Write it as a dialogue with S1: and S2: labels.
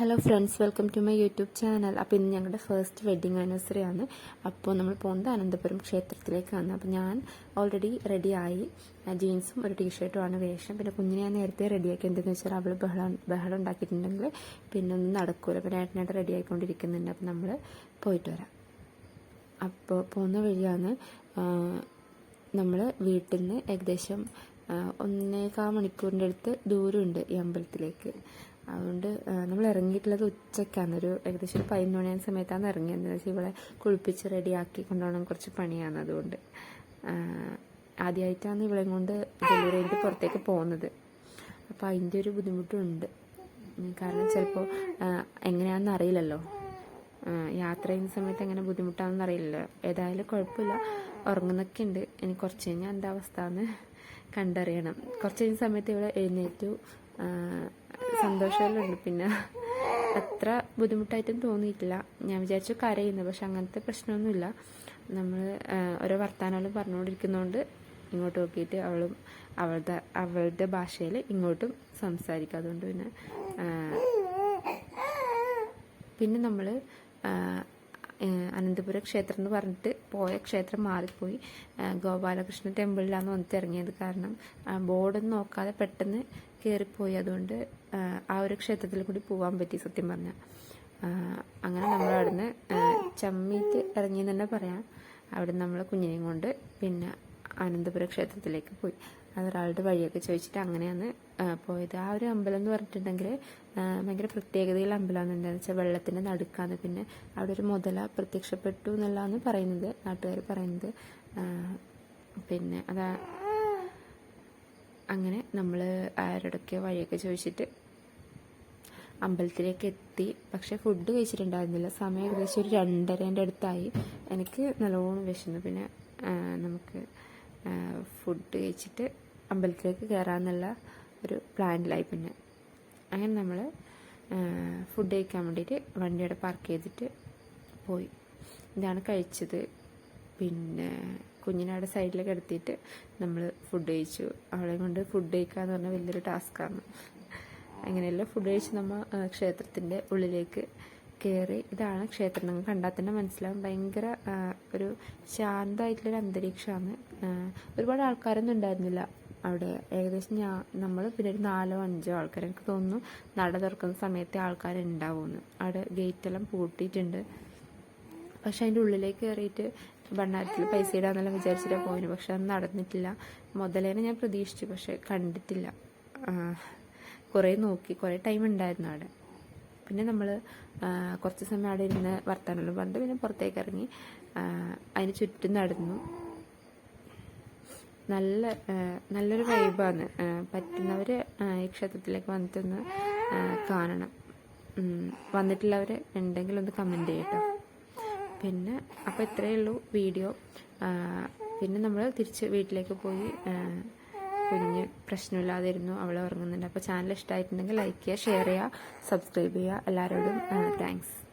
S1: Hello friends welcome to my YouTube channel അപ്പോൾ ഇന്ന് ഞങ്ങളുടെ ഫസ്റ്റ് വെഡ്ഡിങ് ആനിവേഴ്സറി ആണ്. അപ്പോൾ നമ്മൾ പോകുന്നത് അനന്തപുരം ക്ഷേത്രത്തിലേക്കാണ് അപ്പോൾ ഞാൻ ഓൾറെഡി റെഡിയായി ജീൻസും ഒരു ടീഷർട്ടും ആണ് വേഷം. പിന്നെ കുഞ്ഞിനെ ഞാൻ നേരത്തെ റെഡിയാക്കി എന്തെന്ന് വെച്ചാൽ അവൾ ബഹളം ബഹളം ഉണ്ടാക്കിയിട്ടുണ്ടെങ്കിൽ പിന്നെ ഒന്നും നടക്കൂല. പിന്നെ ഏട്ടനായിട്ട് റെഡി ആയിക്കൊണ്ടിരിക്കുന്നുണ്ട്. അപ്പോൾ നമ്മൾ പോയിട്ട് വരാം. അപ്പോൾ പോകുന്ന വഴിയാണ് നമ്മൾ വീട്ടിൽ നിന്ന് ഏകദേശം ഒന്നേകാൽ മണിക്കൂറിന്റെ അടുത്ത് ദൂരമുണ്ട് ഈ അമ്പലത്തിലേക്ക്. അതുകൊണ്ട് നമ്മൾ ഇറങ്ങിയിട്ടുള്ളത് ഉച്ചയ്ക്കാണ്. ഒരു ഏകദേശം ഒരു പതിനൊന്ന് മണിയാകുന്ന സമയത്താണ് ഇറങ്ങിയത്. എന്താ വെച്ചാൽ ഇവളെ കുളിപ്പിച്ച് റെഡിയാക്കി കൊണ്ടുപോകണം കുറച്ച് പണിയാണ് അതുകൊണ്ട്. ആദ്യമായിട്ടാണ് ഇവളെ കൊണ്ട് ഡെലിവറി കഴിഞ്ഞിട്ട് പുറത്തേക്ക് പോകുന്നത്. അപ്പോൾ അതിന്റെ ഒരു ബുദ്ധിമുട്ടുണ്ട്. കാരണം ചിലപ്പോൾ എങ്ങനെയാണെന്ന് അറിയില്ലല്ലോ. യാത്ര ചെയ്യുന്ന സമയത്ത് എങ്ങനെ ബുദ്ധിമുട്ടാണെന്ന് അറിയില്ലല്ലോ. ഏതായാലും കുഴപ്പമില്ല. ഉറങ്ങുന്നൊക്കെ ഉണ്ട്. ഇനി കുറച്ച് കഴിഞ്ഞാൽ എന്താ അവസ്ഥ എന്ന് കണ്ടറിയണം. കുറച്ച് കഴിഞ്ഞ സമയത്ത് ഇവിടെ എഴുന്നേറ്റു. സന്തോഷമെല്ലാം ഉണ്ട് പിന്നെ അത്ര ബുദ്ധിമുട്ടായിട്ടും തോന്നിയിട്ടില്ല. ഞാൻ വിചാരിച്ചു കരയുന്നു പക്ഷെ അങ്ങനത്തെ പ്രശ്നമൊന്നുമില്ല. നമ്മൾ ഓരോ വർത്തമാനങ്ങളും പറഞ്ഞുകൊണ്ടിരിക്കുന്നതുകൊണ്ട് ഇങ്ങോട്ട് നോക്കിയിട്ട് അവളും അവളുടെ അവളുടെ ഭാഷയിൽ ഇങ്ങോട്ടും സംസാരിക്കും. അതുകൊണ്ട് പിന്നെ പിന്നെ നമ്മൾ അനന്തപുര ക്ഷേത്രം എന്ന് പറഞ്ഞിട്ട് പോയ ക്ഷേത്രം മാറിപ്പോയി. ഗോപാലകൃഷ്ണ ടെമ്പിളിലാണ് വന്നിട്ട് ഇറങ്ങിയത് കാരണം ബോർഡൊന്നും നോക്കാതെ പെട്ടെന്ന് കയറിപ്പോയി. അതുകൊണ്ട് ആ, ഒരു ക്ഷേത്രത്തിൽ കൂടി പോകാൻ പറ്റി സത്യം പറഞ്ഞാൽ അങ്ങനെ നമ്മൾ അവിടുന്ന് ചമ്മീറ്റ് ഇറങ്ങി തന്നെ പറയാം. അവിടെ നമ്മൾ കുഞ്ഞിനെയും കൊണ്ട് പിന്നെ അനന്തപുര ക്ഷേത്രത്തിലേക്ക് പോയി. അതൊരാളുടെ വഴിയൊക്കെ ചോദിച്ചിട്ട് അങ്ങനെയാണ് പോയത്. ആ ഒരു അമ്പലം എന്ന് പറഞ്ഞിട്ടുണ്ടെങ്കിൽ ഭയങ്കര പ്രത്യേകതയുള്ള അമ്പലമാണ്. എന്താണെന്ന് വെച്ചാൽ വെള്ളത്തിന്റെ നടുക്കാണ്. പിന്നെ അവിടെ ഒരു മുതല പ്രത്യക്ഷപ്പെട്ടു എന്നുള്ളതാണ് പറയുന്നത് നാട്ടുകാർ പറയുന്നത്. പിന്നെ അതാ അങ്ങനെ നമ്മൾ ആരോടൊക്കെ വഴിയൊക്കെ ചോദിച്ചിട്ട് അമ്പലത്തിലേക്ക് എത്തി. പക്ഷെ ഫുഡ് കഴിച്ചിട്ടുണ്ടായിരുന്നില്ല. സമയം ഏകദേശം ഒരു രണ്ടരേന്റെ അടുത്തായി. എനിക്ക് നല്ലോണം വിശന്നു. പിന്നെ നമുക്ക് ഫുഡ് കഴിച്ചിട്ട് അമ്പലത്തിലേക്ക് കയറാമെന്നുള്ള ഒരു പ്ലാനിലായി പിന്നെ. അങ്ങനെ നമ്മൾ ഫുഡ് കഴിക്കാൻ വേണ്ടിയിട്ട് വണ്ടിയുടെ പാർക്ക് ചെയ്തിട്ട് പോയി. ഇതാണ് കഴിച്ചത്. പിന്നെ കുഞ്ഞിനെ അവിടെ സൈഡിൽ കിടത്തിയിട്ട് നമ്മൾ ഫുഡ് കഴിച്ചു. അവളെ കൊണ്ട് ഫുഡ് കഴിക്കുക എന്ന് പറഞ്ഞാൽ വലിയൊരു ടാസ്ക്കാണ് അങ്ങനെയല്ല ഫുഡ് കഴിച്ച് നമ്മൾ ക്ഷേത്രത്തിന്റെ ഉള്ളിലേക്ക് കയറി ഇതാണ് ക്ഷേത്രം. നിങ്ങൾ കണ്ടാൽ തന്നെ മനസ്സിലാവും. ഭയങ്കര ഒരു ശാന്തമായിട്ടുള്ളൊരു അന്തരീക്ഷമാണ്. ഒരുപാട് ആൾക്കാരൊന്നും ഉണ്ടായിരുന്നില്ല അവിടെ. ഏകദേശം ഞാൻ നമ്മൾ പിന്നെ ഒരു നാലോ അഞ്ചോ ആൾക്കാർ എനിക്ക് തോന്നുന്നു നട തുറക്കുന്ന സമയത്തെ ആൾക്കാരുണ്ടാവുമെന്ന്. അവിടെ ഗേറ്റെല്ലാം പൂട്ടിയിട്ടുണ്ട്. പക്ഷെ അതിന്റെ ഉള്ളിലേക്ക് കയറിയിട്ട് ഭണ്ണാരത്തിൽ പൈസ ഇടാന്നെല്ലാം വിചാരിച്ചിട്ടാണ് പോയിന്. പക്ഷെ അത് നടന്നിട്ടില്ല. മുതലേനെ ഞാൻ പ്രതീക്ഷിച്ചു പക്ഷെ കണ്ടിട്ടില്ല. കുറേ നോക്കി. കുറേ ടൈം ഉണ്ടായിരുന്നു അവിടെ. പിന്നെ നമ്മൾ കുറച്ച് സമയം അവിടെ ഇരുന്ന് വർത്താനം പറഞ്ഞിട്ട് പിന്നെ പുറത്തേക്ക് ഇറങ്ങി. അതിന് ചുറ്റും നടന്നു. നല്ല നല്ലൊരു വൈബാണ് പറ്റുന്നവർ ഈ ക്ഷേത്രത്തിലേക്ക് വന്നിട്ടൊന്ന് കാണണം. വന്നിട്ടുള്ളവർ ഉണ്ടെങ്കിൽ ഒന്ന് കമന്റ് ചെയ്യട്ടോ. പിന്നെ അപ്പോൾ ഇത്രയേ ഉള്ളൂ വീഡിയോ. പിന്നെ നമ്മൾ തിരിച്ച് വീട്ടിലേക്ക് പോയി കുഞ്ഞ് പ്രശ്നമില്ലാതിരുന്നു അവൾ ഉറങ്ങുന്നുണ്ട്. അപ്പോൾ ചാനൽ ഇഷ്ടമായിട്ടുണ്ടെങ്കിൽ ലൈക്ക് ചെയ്യുക ഷെയർ ചെയ്യുക സബ്സ്ക്രൈബ് ചെയ്യുക. എല്ലാവരോടും താങ്ക്സ്